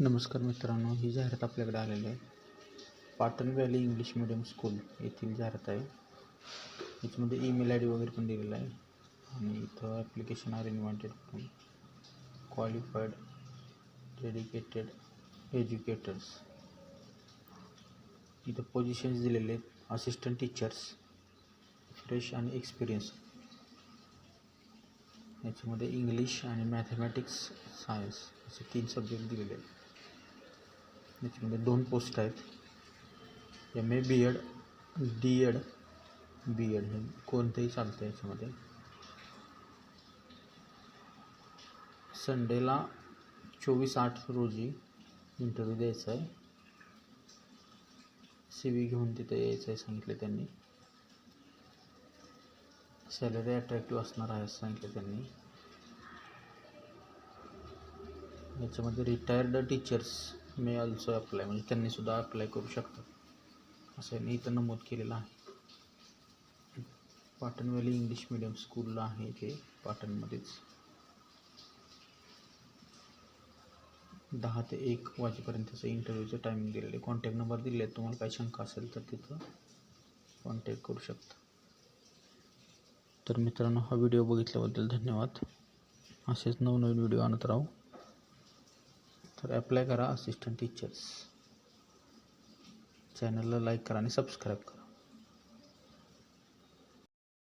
नमस्कार मित्रांनो ही जाहिरात आपल्याकडे आलेली आहे. Patan valley English medium school येथील जाहिरात आहे. याच्यामध्ये ईमेल आय डी वगैरे पण दिलेला आहे. आणि इथं application are invited from qualified dedicated educators इथं पोझिशन्स दिलेले आहेत. असिस्टंट टीचर्स फ्रेश आणि एक्सपिरियन्स याच्यामध्ये इंग्लिश आणि मॅथमॅटिक्स सायन्स असे तीन सब्जेक्ट दिलेले आहेत. याच्यामध्ये दोन पोस्ट आहेत. M A B Ed D Ed B Ed हे कोणतंही चालतं याच्यामध्ये. संडेला चोवीस आठ रोजी इंटरव्ह्यू द्यायचा आहे. सी व्ही घेऊन तिथे यायचं आहे सांगितलं त्यांनी. सॅलरी अट्रॅक्टिव्ह असणार आहे असं सांगितलं त्यांनी. याच्यामध्ये retired teachers may also apply म्हणजे त्यांनी सुद्धा अप्लाय करू शकतात. असं यांनी इथं नमूद केलेलं आहे. पाटण व्हॅली इंग्लिश मिडियम स्कूलला आहे ते पाटणमध्येच दहा ते एक वाजेपर्यंतचं इंटरव्ह्यूचं टायमिंग दिलेलं आहे. कॉन्टॅक्ट नंबर दिले आहेत. तुम्हाला काही शंका असेल तर तिथं कॉन्टॅक्ट करू शकता. तर मित्रांनो हा व्हिडिओ बघितल्याबद्दल धन्यवाद. असेच नवनवीन व्हिडिओ आणत राहू. तर ॲप्लाय करा असिस्टंट टीचर्स चॅनलला लाईक करा आणि सबस्क्राईब करा.